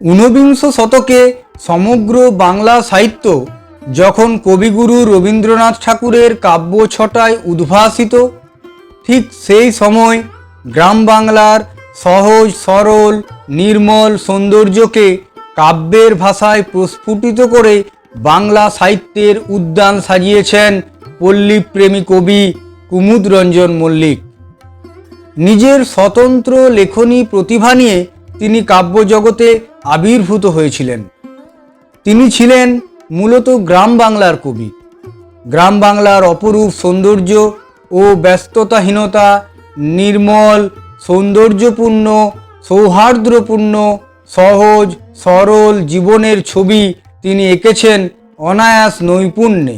ঊনবিংশ শতকে সমগ্র বাংলা সাহিত্য যখন কবিগুরু রবীন্দ্রনাথ ঠাকুরের কাব্য ছটায় উদ্ভাসিত, ঠিক সেই সময় গ্রাম বাংলার সহজ, সরল, নির্মল সৌন্দর্যকে কাব্যের ভাষায় প্রস্ফুটিত করে বাংলা সাহিত্যের উদ্যান সাজিয়েছেন পল্লীপ্রেমী কবি কুমুদ রঞ্জন মল্লিক। নিজের স্বতন্ত্র লেখনী প্রতিভা নিয়ে তিনি কাব্যজগতে আবির্ভূত হয়েছিলেন। তিনি ছিলেন মূলত গ্রাম বাংলার কবি। গ্রাম বাংলার অপরূপ সৌন্দর্য ও ব্যস্ততাহীনতা, নির্মল, সৌন্দর্যপূর্ণ সৌহার্দ্যপূর্ণ সহজ, সরল জীবনের ছবি তিনি এঁকেছেন অনায়াস নৈপুণ্যে।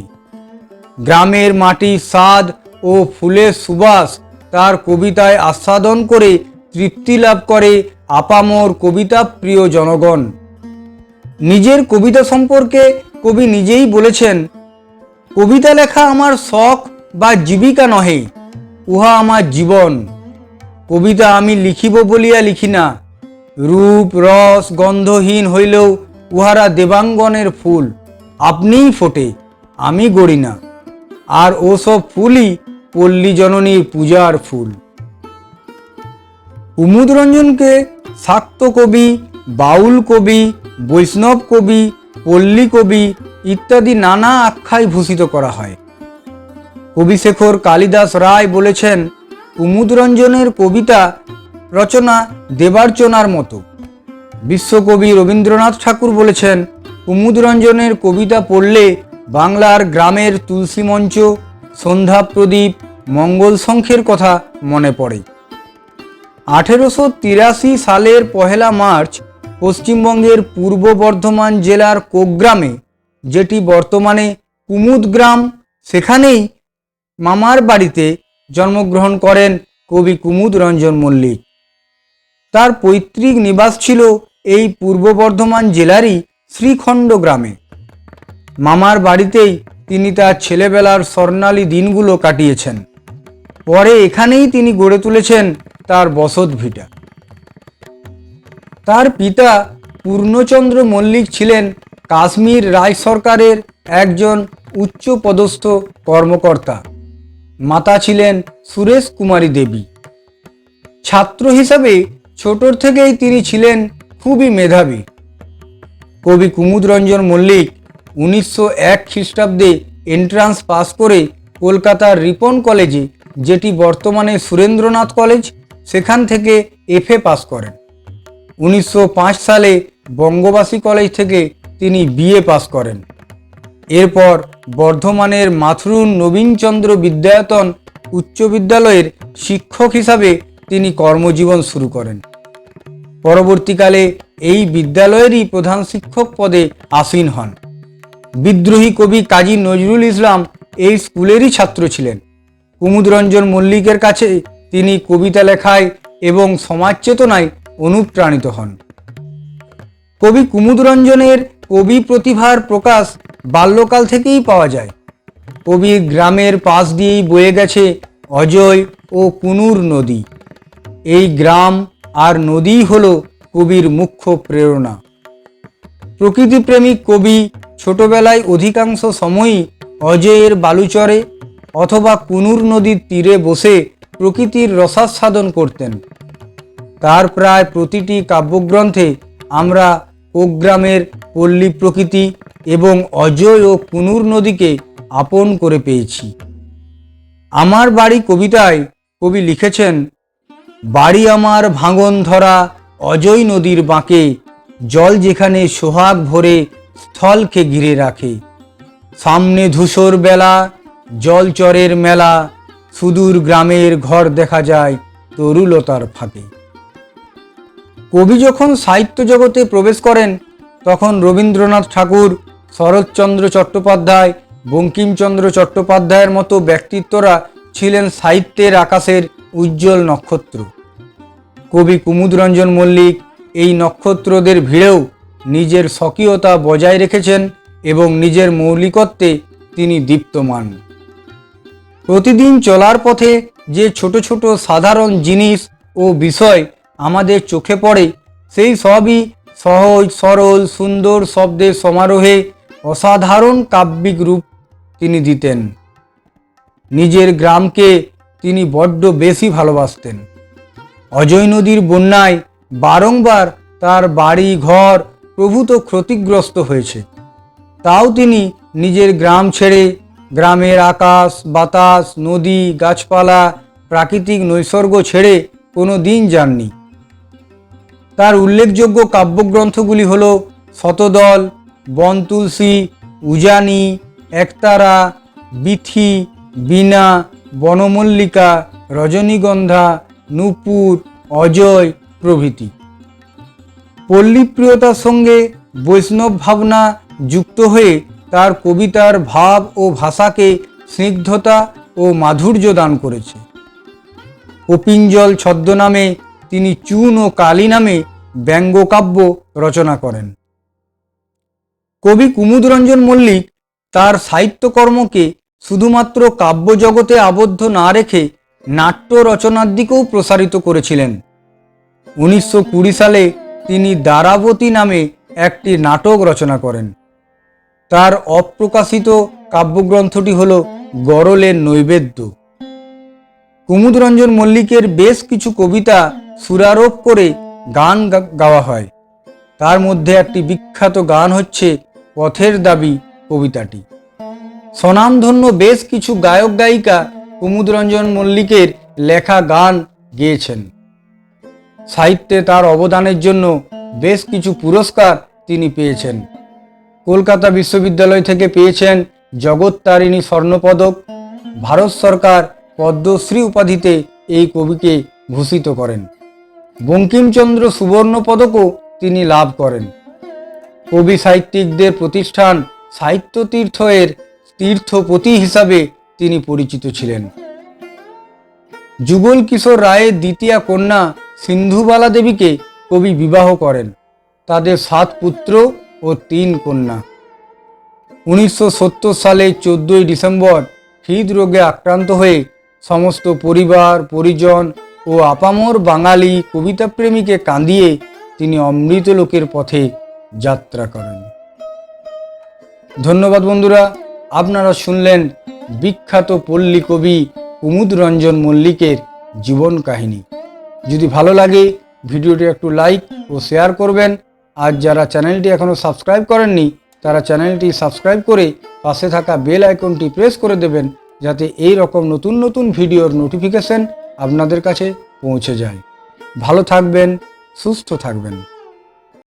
গ্রামের মাটির স্বাদ ও ফুলের সুবাস তার কবিতায় আস্বাদন করে তৃপ্তি লাভ করে আপামর কবিতা প্রিয় জনগণ। নিজের কবিতা সম্পর্কে কবি নিজেই বলেছেন, কবিতা লেখা আমার শখ বা জীবিকা নহে, উহা আমার জীবন। কবিতা আমি লিখিব বলিয়া লিখি না, রূপ, রস, গন্ধহীন হইলেও উহারা দেবাঙ্গনের ফুল, আপনিই ফোটে, আমি গড়ি না। আর ওসব ফুলই পল্লী জননীর পূজার ফুল। কুমুদ রঞ্জনকে শাক্ত কবি, বাউল কবি, বৈষ্ণব কবি, পল্লী কবি ইত্যাদি নানা আখ্যায় ভূষিত করা হয়। কবিশেখর কালিদাস রায় বলেছেন কুমুদ রঞ্জনের কবিতা রচনা দেবার্চনার মতো। বিশ্বকবি রবীন্দ্রনাথ ঠাকুর বলেছেন কুমুদ রঞ্জনের কবিতা পড়লে বাংলার গ্রামের তুলসী মঞ্চ, সন্ধ্যা প্রদীপ, মঙ্গল শঙ্খের কথা মনে পড়ে। আঠেরোশো তিরাশি সালের পহেলা মার্চ পশ্চিমবঙ্গের পূর্ব বর্ধমান জেলার কোগ্রামে, যেটি বর্তমানে কুমুদ গ্রাম, সেখানেই মামার বাড়িতে জন্মগ্রহণ করেন কবি কুমুদ রঞ্জন মল্লিক। তার পৈতৃক নিবাস ছিল এই পূর্ব বর্ধমান জেলারই শ্রীখণ্ড গ্রামে। মামার বাড়িতেই তিনি তার ছেলেবেলার স্বর্ণালী দিনগুলো কাটিয়েছেন। পরে এখানেই তিনি গড়ে তুলেছেন তার বসত ভিটা। তার পিতা পূর্ণচন্দ্র মল্লিক ছিলেন কাশ্মীর রায় সরকারের একজন উচ্চপদস্থ কর্মকর্তা। মাতা ছিলেন সুরেশ কুমারী দেবী। ছাত্র হিসাবে ছোটর থেকেই তিনি ছিলেন খুবই মেধাবী। কবি কুমুদ রঞ্জন মল্লিক উনিশশো এক খ্রিস্টাব্দে এন্ট্রান্স পাস করে কলকাতার রিপন কলেজে, যেটি বর্তমানে সুরেন্দ্রনাথ কলেজ সেখান থেকে এফএ পাস করেন। উনিশশো পাঁচ সালে বঙ্গবাসী কলেজ থেকে তিনি বিএ পাস করেন। এরপর বর্ধমানের মাথরুন নবীনচন্দ্র বিদ্যায়তন উচ্চ বিদ্যালয়ের শিক্ষক হিসাবে তিনি কর্মজীবন শুরু করেন। পরবর্তীকালে এই বিদ্যালয়েরই প্রধান শিক্ষক পদে আসীন হন। বিদ্রোহী কবি কাজী নজরুল ইসলাম এই স্কুলেরই ছাত্র ছিলেন। কুমুদরঞ্জন মল্লিকের কাছে তিনি কবিতা লেখায় এবং সমাজ চেতনায় অনুপ্রাণিত হন। কবি কুমুদ রঞ্জনের কবি প্রতিভার প্রকাশ বাল্যকাল থেকেই পাওয়া যায়। কবি গ্রামের পাশ দিয়েই বয়ে গেছে অজয় ও কুনুর নদী। এই গ্রাম আর নদীই হল কবির মুখ্য প্রেরণা। প্রকৃতিপ্রেমিক কবি ছোটবেলায় অধিকাংশ সময়ই অজয়ের বালুচরে অথবা কুনুর নদীর তীরে বসে প্রকৃতির রসাস্বাদন করতেন। তার প্রায় প্রতিটি কাব্যগ্রন্থে আমরা কোগ্রামের পল্লী প্রকৃতি এবং অজয় ও কুনুর নদীকে আপন করে পেয়েছি। আমার বাড়ি কবিতায় কবি লিখেছেন, বাড়ি আমার ভাঙন ধরা অজয় নদীর বাঁকে, জল যেখানে সোহাগ ভরে স্থলকে ঘিরে রাখে। সামনে ধূসর বেলা জলচরের মেলা সুদূর গ্রামের ঘর দেখা যায় তরুলতার ফাঁকে। কবি যখন সাহিত্য জগতে প্রবেশ করেন, তখন রবীন্দ্রনাথ ঠাকুর, শরৎচন্দ্র চট্টোপাধ্যায়, বঙ্কিমচন্দ্র চট্টোপাধ্যায়ের মতো ব্যক্তিত্বরা ছিলেন সাহিত্যের আকাশের উজ্জ্বল নক্ষত্র। কবি কুমুদরঞ্জন মল্লিক এই নক্ষত্রদের ভিড়েও নিজের স্বকীয়তা বজায় রেখেছেন এবং নিজের মৌলিকত্বে তিনি দীপ্তমান। প্রতিদিন চলার পথে যে ছোট ছোট সাধারণ জিনিস ও বিষয় আমাদের চোখে পড়ে, সেই সবই সহজ, সরল, সুন্দর শব্দের সমারোহে অসাধারণ কাব্যিক রূপ তিনি দিতেন। নিজের গ্রামকে তিনি বড্ড বেশি ভালোবাসতেন। অজয় নদীর বন্যায় বারংবার তার বাড়ি, ঘর প্রভূত ক্ষতিগ্রস্ত হয়েছে। তাও তিনি নিজের গ্রাম ছেড়ে গ্রামের আকাশ, বাতাস, নদী, গাছপালা, প্রাকৃতিক নৈসর্গ ছেড়ে কোনো দিন যাননি। তার উল্লেখযোগ্য কাব্যগ্রন্থগুলি হল শতদল বন তুলসী, উজানি, একতারা, বিথি, বীণা, বনমল্লিকা, রজনীগন্ধা, নূপুর, অজয় প্রভৃতি। পল্লীপ্রিয়তার সঙ্গে বৈষ্ণব ভাবনা যুক্ত হয়ে তার কবিতার ভাব ও ভাষাকে স্নিগ্ধতা ও মাধুর্য দান করেছে। কপিঞ্জল ছদ্মনামে তিনি চুন ও কালী নামে ব্যঙ্গকাব্য রচনা করেন। কবি কুমুদরঞ্জন মল্লিক তার সাহিত্যকর্মকে শুধুমাত্র কাব্যজগতে আবদ্ধ না রেখে নাট্য রচনার দিকেও প্রসারিত করেছিলেন। উনিশশো কুড়ি সালে তিনি দ্বারাবতী নামে একটি নাটক রচনা করেন। তার অপ্রকাশিত কাব্যগ্রন্থটি হল গরলের নৈবেদ্য। কুমুদরঞ্জন মল্লিকের বেশ কিছু কবিতা সুরারোপ করে গান গাওয়া হয়। তার মধ্যে একটি বিখ্যাত গান হচ্ছে পথের দাবি কবিতাটি। স্বনামধন্য বেশ কিছু গায়ক গায়িকা কুমুদরঞ্জন মল্লিকের লেখা গান গেয়েছেন। সাহিত্যে তার অবদানের জন্য বেশ কিছু পুরস্কার তিনি পেয়েছেন। কলকাতা বিশ্ববিদ্যালয় থেকে পেয়েছেন জগত্তারিণী স্বর্ণপদক। ভারত সরকার পদ্মশ্রী উপাধিতে এই কবিকে ভূষিত করেন। বঙ্কিমচন্দ্র সুবর্ণ পদকও তিনি লাভ করেন। কবি সাহিত্যিকদের প্রতিষ্ঠান সাহিত্য তীর্থ এর তীর্থপতি হিসাবে তিনি পরিচিত ছিলেন। যুগল কিশোর রায়ের দ্বিতীয় কন্যা সিন্ধুবালা দেবীকে কবি বিবাহ করেন। তাদের সাত পুত্র ও তিন কন্যা। উনিশশো সত্তর সালে চোদ্দই ডিসেম্বর হৃদরোগে আক্রান্ত হয়ে সমস্ত পরিবার, পরিজন ও আপামর বাঙালি কবিতাপ্রেমীকে কাঁদিয়ে তিনি অমৃত লোকের পথে যাত্রা করেন। ধন্যবাদ বন্ধুরা, আপনারা শুনলেন বিখ্যাত পল্লী কবি কুমুদ রঞ্জন মল্লিকের জীবন কাহিনী। যদি ভালো লাগে, ভিডিওটি একটু লাইক ও শেয়ার করবেন। আর যারা চ্যানেলটি এখনও সাবস্ক্রাইব করেননি, তারা চ্যানেলটি সাবস্ক্রাইব করে পাশে থাকা বেল আইকনটি প্রেস করে দেবেন, যাতে এই রকম নতুন নতুন ভিডিওর নোটিফিকেশন আপনাদের কাছে পৌঁছে যায়। ভালো থাকবেন, সুস্থ থাকবেন।